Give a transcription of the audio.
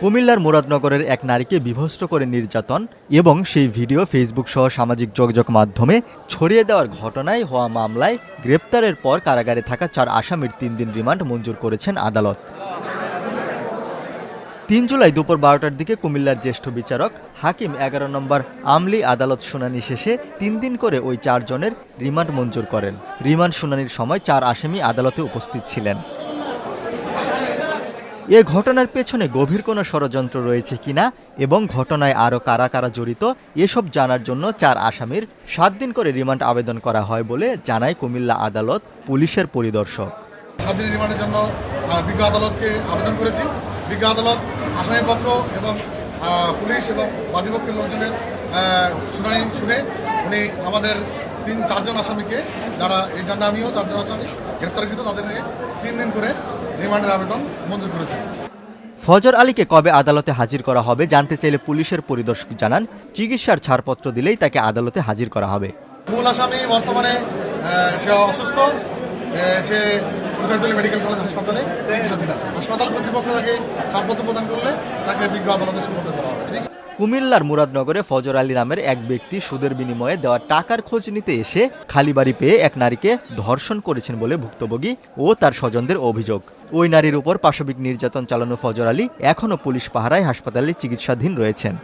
কুমিল্লার মুরাদনগরের এক নারীকে বিভস্ত করে নির্যাতন এবং সেই ভিডিও ফেসবুক সহ সামাজিক যোগাযোগ মাধ্যমে ছড়িয়ে দেওয়ার ঘটনায় হওয়া মামলায় গ্রেপ্তারের পর কারাগারে থাকা চার আসামির তিন দিন রিমান্ড মঞ্জুর করেছেন আদালত। তিন জুলাই দুপুর বারোটার দিকে কুমিল্লার জ্যেষ্ঠ বিচারক হাকিম এগারো নম্বর আমলি আদালত শুনানি শেষে তিন দিন করে ওই চারজনের রিমান্ড মঞ্জুর করেন। রিমান্ড শুনানির সময় চার আসামি আদালতে উপস্থিত ছিলেন। এ ঘটনার পেছনে গভীর কোনো ষড়যন্ত্র রয়েছে কিনা এবং ঘটনায় আরও কারা কারা জড়িত, এসব জানার জন্য চার আসামির সাত দিন করে রিমান্ড আবেদন করা হয় বলে জানায় কুমিল্লা আদালত পুলিশের পরিদর্শক। সাত রিমান্ডের জন্য বিজ্ঞ আদালতকে আবেদন করেছি। বিজ্ঞ আদালত আসামি পক্ষ এবং পুলিশ এবং বাদীপক্ষের লোকজনের শুনানি শুনে উনি আমাদের তিন চারজন আসামিকে যারা এই জন্য আমিও চারজন আসামি গ্রেপ্তারকৃত তাদেরকে তিন দিন করে রিমান্ডের আবেদন মঞ্জুর করেছেন ফজর আলীকে কবে আদালতে হাজির করা হবে জানতে চাইলে পুলিশের পরিদর্শক জানান চিকিৎসার ছাড়পত্র দিলেই তাকে আদালতে হাজির করা হবে। মূল আসামি বর্তমানে সে অসুস্থ সে কুচারতলি মেডিকেল কলেজ হাসপাতালে চিকিৎসাধীন আছে। হাসপাতাল কর্তৃপক্ষ তাকে ছাড়পত্র প্রদান করলে তাকে বিজ্ঞ আদালতে সুপর্দ করা হবে। কুমিল্লার মুরাদনগরে ফজর আলী নামের এক ব্যক্তি সুদের বিনিময়ে দেওয়া টাকার খোঁজ নিতে এসে খালি বাড়ি পেয়ে এক নারীকে ধর্ষণ করেছেন বলে ভুক্তভোগী ও তার স্বজনদের অভিযোগ। ওই নারীর উপর পাশবিক নির্যাতন চালানো ফজর আলী এখনও পুলিশ পাহারায় হাসপাতালে চিকিৎসাধীন রয়েছেন।